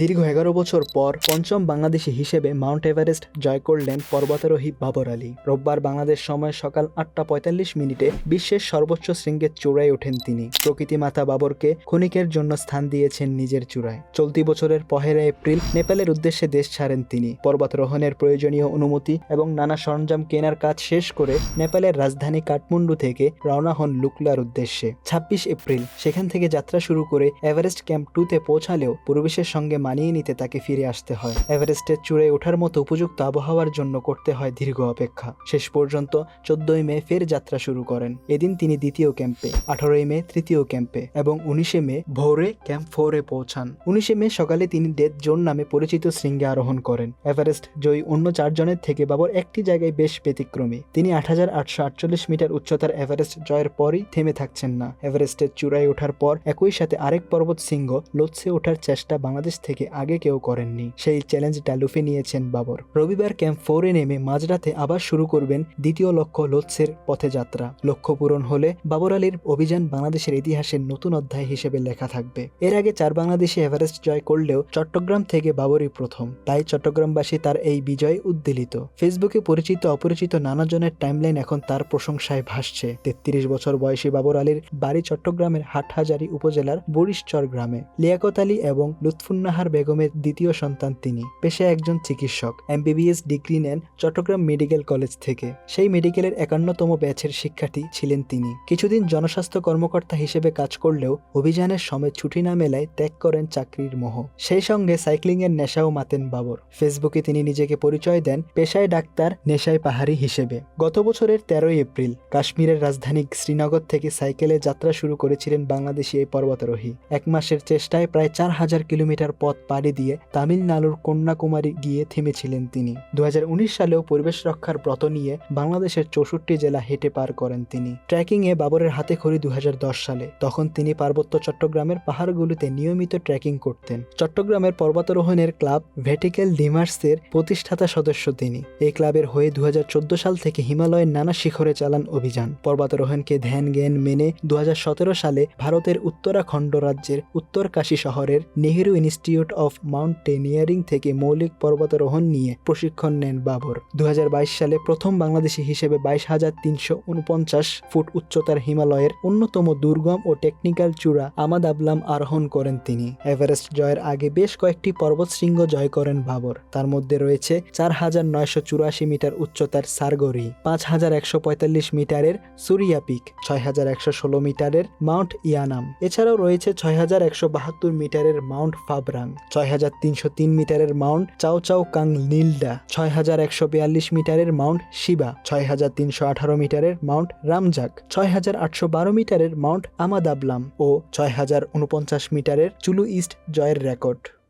দীর্ঘ এগারো বছর পর পঞ্চম বাংলাদেশি হিসেবে মাউন্ট এভারেস্ট জয় করলেন পর্বতারোহী বাবর আলী। রোববার বাংলাদেশ সময় সকাল আটটা পঁয়তাল্লিশ মিনিটে বিশ্বের সর্বোচ্চ শৃঙ্গের চূড়ায় ওঠেন তিনি। প্রকৃতি মাতা বাবরকে ক্ষণিকের জন্য স্থান দিয়েছেন নিজের চূড়ায়। চলতি বছরের পহেলা এপ্রিল নেপালের উদ্দেশ্যে দেশ ছাড়েন তিনি। পর্বতারোহণের প্রয়োজনীয় অনুমতি এবং নানা সরঞ্জাম কেনার কাজ শেষ করে নেপালের রাজধানী কাঠমান্ডু থেকে রওনা হন লুকলার উদ্দেশ্যে। ছাব্বিশ এপ্রিল, সেখান থেকে যাত্রা শুরু করে এভারেস্ট ক্যাম্প টুতে পৌঁছালেও পরিবেশের সঙ্গে মানিয়ে নিতে তাকে ফিরে আসতে হয়। এভারেস্টের চূড়ায় ওঠার মতো উপযুক্ত আবহাওয়ার জন্য করতে হয় দীর্ঘ অপেক্ষা। শেষ পর্যন্ত চোদ্দই মে ফের যাত্রা শুরু করেন। এদিন তিনি দ্বিতীয় ক্যাম্পে, আঠারোই মে তৃতীয় ক্যাম্পে এবং উনিশে মে ভোরে ক্যাম্প ফোরে পৌঁছান। উনিশে মে সকালে তিনি ডেথ জোন নামে পরিচিত শৃঙ্গে আরোহণ করেন। এভারেস্ট জয়ী অন্য চারজনের থেকে বাবর একটি জায়গায় বেশ ব্যতিক্রমী। তিনি আট হাজার আটশো আটচল্লিশ মিটার উচ্চতার এভারেস্ট জয়ের পরই থেমে থাকছেন না। এভারেস্টের চূড়ায় ওঠার পর একই সাথে আরেক পর্বত সিংহ লোৎসে ওঠার চেষ্টা বাংলাদেশ থেকে আগে কেউ করেননি। সেই চ্যালেঞ্জটা লুফে নিয়েছেন বাবর। রবিবার ক্যাম্প ফোরে নেমে মাঝরাতে আবার শুরু করবেন দ্বিতীয় লক্ষ্য লোৎসের পথে যাত্রা লক্ষ্য পূরণ হলে বাবর আলীর অভিযান বাংলাদেশের ইতিহাসের নতুন অধ্যায় হিসেবে লেখা থাকবে। এর আগে চার বাংলাদেশি এভারেস্ট জয় করলেও চট্টগ্রাম থেকে বাবরই প্রথম। তাই চট্টগ্রামবাসী তার এই বিজয় উদ্বেলিত। ফেসবুকে পরিচিত অপরিচিত নানাজনের টাইমলাইন এখন তার প্রশংসায় ভাসছে। তেত্রিশ বছর বয়সী বাবর আলীর বাড়ি চট্টগ্রামের হাটহাজারী উপজেলার বরিশচর গ্রামে। লিয়াকত আলী এবং লুৎফুন্নাহার বেগমের দ্বিতীয় সন্তান তিনি। পেশায় একজন চিকিৎসক, এমবিবিএস ডিগ্রি নেন চট্টগ্রাম মেডিকেল কলেজ থেকে। সেই মেডিকেলের একান্নতম ব্যাচের শিক্ষার্থী ছিলেন তিনি। কিছুদিন জনস্বাস্থ্য কর্মকর্তা হিসেবে কাজ করলেও অভিযানের সময় ছুটি না মেলায় ত্যাগ করেন চাকরির মোহ। সেই সঙ্গে সাইক্লিং এর নেশাও মাতেন বাবর। ফেসবুকে তিনি নিজেকে পরিচয় দেন পেশায় ডাক্তার, নেশায় পাহাড়ি হিসেবে। গত বছরের তেরোই এপ্রিল, কাশ্মীরের রাজধানী শ্রীনগর থেকে সাইকেলে যাত্রা শুরু করেছিলেন বাংলাদেশি এই পর্বতারোহী। এক মাসের চেষ্টায় প্রায় চার হাজার কিলোমিটার পথ পাড়ি দিয়ে তামিলনাড়ুর কন্যাকুমারী গিয়ে থেমেছিলেন তিনি। দু সালেও পরিবেশ রক্ষার ব্রত নিয়ে বাংলাদেশের চৌষট্টি জেলা হেঁটে পার করেন তিনি। ট্রেকিংয়ে বাবরের হাতে খড়ি দু সালে। তখন তিনি পার্বত্য চট্টগ্রামের পাহাড়গুলিতে নিয়মিত ট্রেকিং করতেন। চট্টগ্রামের পর্বতারোহণের ক্লাব ভেটিক্যাল ডিমার্সের প্রতিষ্ঠাতা সদস্য তিনি। এই ক্লাবের হয়ে দু হাজার চোদ্দ সাল থেকে হিমালয়ের নানা শিখরে চালান অভিযান। পর্বতারোহণকে ধ্যান জ্ঞান মেনে দু হাজার সতেরো সালে ভারতের উত্তরাখণ্ড রাজ্যের উত্তরকাশী শহরের নেহেরু ইনস্টিটিউট অফ মাউন্টেনিয়ারিং থেকে মৌলিক পর্বতারোহণ নিয়ে প্রশিক্ষণ নেন বাবর। দু হাজার বাইশ সালে প্রথম বাংলাদেশি হিসেবে বাইশ হাজার তিনশো উনপঞ্চাশ ফুট উচ্চতার হিমালয়ের অন্যতম দুর্গম ও টেকনিক্যাল চূড়া আমাদ আবলাম আরোহণ করেন তিনি। এভারেস্ট জয়ের আগে বেশ কয়েকটি পর্বতশৃঙ্গ জয় করেন বাবর। তার মধ্যে রয়েছে চার হাজার নয়শো চুরাশি মিটার উচ্চতার সারগরি পাঁচ হাজার একশো পঁয়তাল্লিশ মিটারের সুরিয়া পিক, ছয় হাজার একশো ষোলো মিটারের মাউন্ট ইয়ানাম। এছাড়াও রয়েছে ছয় হাজার একশো বাহাত্তর মিটারের মাউন্ট ফাবরাং। ছয় হাজার তিনশো তিন মিটারের মাউন্ট চাও চাও কাং নীলডা ছয় হাজার একশো বিয়াল্লিশ মিটারের মাউন্ট শিবা ছয় হাজার তিনশো আঠারো মিটারের মাউন্ট রামজাক ছয় হাজার আটশো বারো মিটারের মাউন্ট আমাদাবলাম ও ছয় হাজার উনপঞ্চাশ মিটারের চুলু ইস্ট জয়ের রেকর্ড।